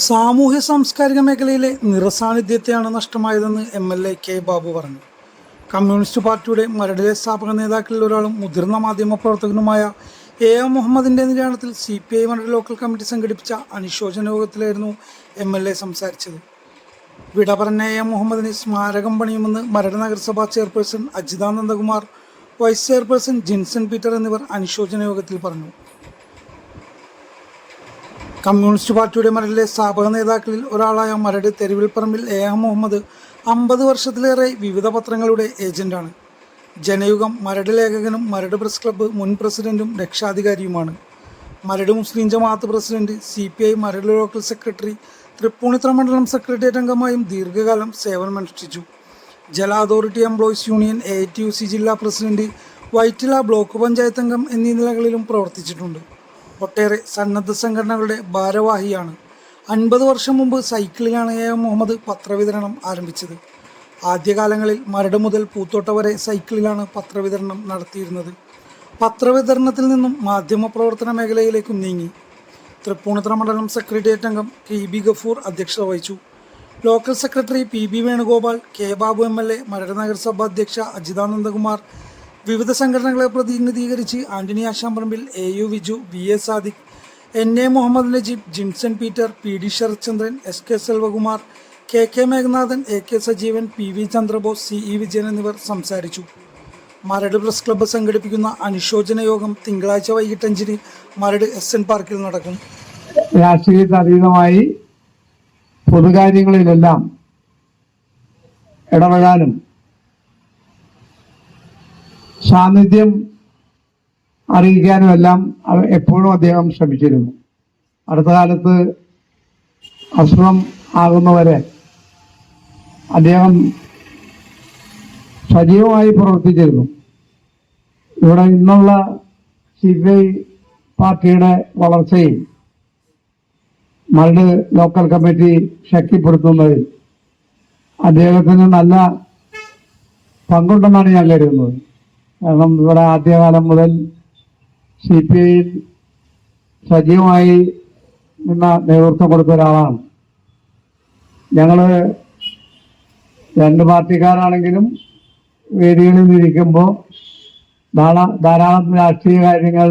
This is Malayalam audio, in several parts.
സാമൂഹ്യ സാംസ്കാരിക മേഖലയിലെ നിറസാന്നിധ്യത്തെയാണ് നഷ്ടമായതെന്ന് M L A K Babu പറഞ്ഞു. കമ്മ്യൂണിസ്റ്റ് പാർട്ടിയുടെ മരടിലെ സ്ഥാപക നേതാക്കളിൽ ഒരാളും മുതിർന്ന മാധ്യമ പ്രവർത്തകനുമായ എ എം മുഹമ്മദിന്റെ നിര്യാണത്തിൽ C P I Maradu local committee സംഘടിപ്പിച്ച അനുശോചന യോഗത്തിലായിരുന്നു എം എൽ എ സംസാരിച്ചത്. വിട പറഞ്ഞ എ എം മുഹമ്മദിന് സ്മാരകം പണിയുമെന്ന് മരട് നഗരസഭാ chairperson Ajithanandakumar vice chairperson Jinson Peter എന്നിവർ അനുശോചന യോഗത്തിൽ പറഞ്ഞു. കമ്മ്യൂണിസ്റ്റ് പാർട്ടിയുടെ മരടിലെ സ്ഥാപക നേതാക്കളിൽ ഒരാളായ മരട് തെരുവിൽപ്പറമ്പിൽ എ എം മുഹമ്മദ് അമ്പത് വർഷത്തിലേറെ വിവിധ പത്രങ്ങളുടെ ഏജന്റാണ്. ജനയുഗം മരട് ലേഖകനും മരട് പ്രസ് ക്ലബ്ബ് മുൻ പ്രസിഡന്റും രക്ഷാധികാരിയുമാണ്. Maradu Muslim Jamaat president C P I Maradu local secretary Tripunithura മണ്ഡലം സെക്രട്ടേറിയറ്റ് അംഗമായും ദീർഘകാലം സേവനമനുഷ്ഠിച്ചു ജല authority employees union A T U C ജില്ലാ പ്രസിഡന്റ് വൈറ്റില ബ്ലോക്ക് പഞ്ചായത്ത് അംഗം എന്നീ നിലകളിലും പ്രവർത്തിച്ചിട്ടുണ്ട്. ഒട്ടേറെ സന്നദ്ധ സംഘടനകളുടെ ഭാരവാഹിയാണ്. അൻപത് വർഷം മുമ്പ് സൈക്കിളിലാണ് എ. എം. മുഹമ്മദ് പത്രവിതരണം ആരംഭിച്ചത്. ആദ്യകാലങ്ങളിൽ മരട് മുതൽ പൂത്തോട്ട വരെ സൈക്കിളിലാണ് പത്രവിതരണം നടത്തിയിരുന്നത്. പത്രവിതരണത്തിൽ നിന്നും മാധ്യമപ്രവർത്തന മേഖലയിലേക്കും നീങ്ങി. തൃപ്പൂണിത്തുറ മണ്ഡലം സെക്രട്ടേറിയറ്റ് അംഗം കെ. ബി. ഗഫൂർ അധ്യക്ഷത വഹിച്ചു. Local secretary P. B. Venugopal K. Babu M. L. A Maradu നഗരസഭ അധ്യക്ഷ അജിതാനന്ദകുമാർ വിവിധ സംഘടനകളെ പ്രതിനിധീകരിച്ച് Antony Ashamparambil A U Viju V A Sadiq N A Muhammad Najeeb Jinson Peter P D Sarathchandran S K Selvakumar K K Meghanathan A K Sajeevan P V Chandrabose C E Vijayan എന്നിവർ സംസാരിച്ചു. മരട് പ്രസ് ക്ലബ്ബ് സംഘടിപ്പിക്കുന്ന അനുശോചന യോഗം തിങ്കളാഴ്ച വൈകിട്ട് അഞ്ചിന് മരട് എസ് എൻ പാർക്കിൽ നടക്കും. രാഷ്ട്രീയത്തിന് അതീതമായി പൊതുകാര്യങ്ങളിലെല്ലാം ഇടപെടാനും സാന്നിധ്യം അറിയിക്കാനും എല്ലാം എപ്പോഴും അദ്ദേഹം ശ്രമിച്ചിരുന്നു. അടുത്ത കാലത്ത് അസുഖം ആകുന്നവരെ അദ്ദേഹം സജീവമായി പ്രവർത്തിച്ചിരുന്നു. ഇവിടെ ഇന്നുള്ള സി ഐ പാർട്ടിയുടെ വളർച്ചയിൽ മരട് ലോക്കൽ കമ്മിറ്റി ശക്തിപ്പെടുത്തുന്നതിൽ അദ്ദേഹത്തിന് നല്ല പങ്കുണ്ടെന്നാണ് ഞാൻ കരുതുന്നത്. കാരണം ഇവിടെ ആദ്യകാലം മുതൽ സി പി ഐയിൽ സജീവമായി നിന്ന നേതൃത്വം കൊടുത്ത ഒരാളാണ്. ഞങ്ങൾ രണ്ട് പാർട്ടിക്കാരാണെങ്കിലും വേദികളിൽ ഇരിക്കുമ്പോൾ ധാരാ ധാരാളം രാഷ്ട്രീയ കാര്യങ്ങൾ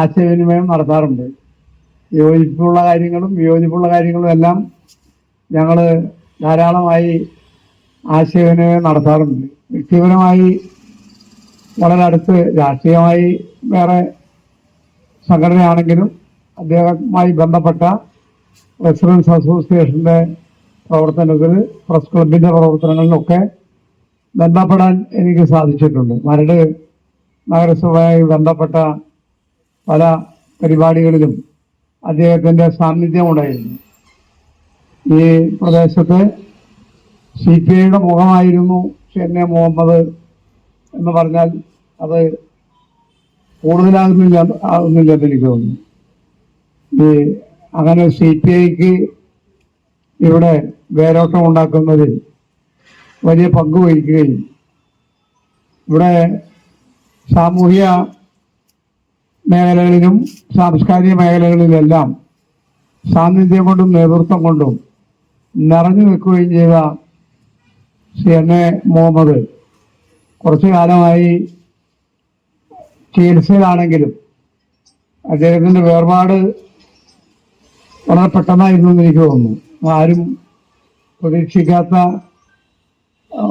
ആശയവിനിമയം നടത്താറുണ്ട്. യോജിപ്പുള്ള കാര്യങ്ങളും വിയോജിപ്പുള്ള കാര്യങ്ങളും എല്ലാം ഞങ്ങൾ ധാരാളമായി ആശയവിനിമയം നടത്താറുണ്ട്. വ്യക്തിപരമായി വളരെ അടുത്ത് രാഷ്ട്രീയമായി വേറെ സംഘടനയാണെങ്കിലും അദ്ദേഹവുമായി ബന്ധപ്പെട്ട റെസിഡൻസ് അസോസിയേഷന്റെ പ്രവർത്തനത്തിൽ പ്രസ് ക്ലബിന്റെ പ്രവർത്തനങ്ങളിലൊക്കെ ബന്ധപ്പെടാൻ എനിക്ക് സാധിച്ചിട്ടുണ്ട്. മരട് നഗരസഭയുമായി ബന്ധപ്പെട്ട പല പരിപാടികളിലും അദ്ദേഹത്തിന്റെ സാന്നിധ്യം ഉണ്ടായിരുന്നു ഈ പ്രദേശത്ത് സി പി ഐയുടെ മുഖമായിരുന്നു ഷെന്നെ മുഹമ്മദ് എന്ന് പറഞ്ഞാൽ അത് കൂടുതലാകുന്നില്ല ആകുന്നില്ലെന്ന് എനിക്ക് തോന്നുന്നു. ഈ അങ്ങനെ സി പി ഐക്ക് ഇവിടെ വേരോട്ടം ഉണ്ടാക്കുന്നതിൽ വലിയ പങ്ക് വഹിക്കുകയും ഇവിടെ സാമൂഹ്യ മേഖലകളിലും സാംസ്കാരിക മേഖലകളിലെല്ലാം സാന്നിധ്യം കൊണ്ടും നേതൃത്വം കൊണ്ടും നിറഞ്ഞു നിൽക്കുകയും ചെയ്ത സി എൻ എ മുഹമ്മദ് കുറച്ചു കാലമായി ചികിത്സയിലാണെങ്കിലും അദ്ദേഹത്തിന്റെ വേർപാട് വളരെ പെട്ടെന്നായിരുന്നു എന്ന് എനിക്ക് തോന്നുന്നു. ആരും പ്രതീക്ഷിക്കാത്ത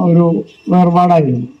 ഒരു വേർപാടായിരുന്നു.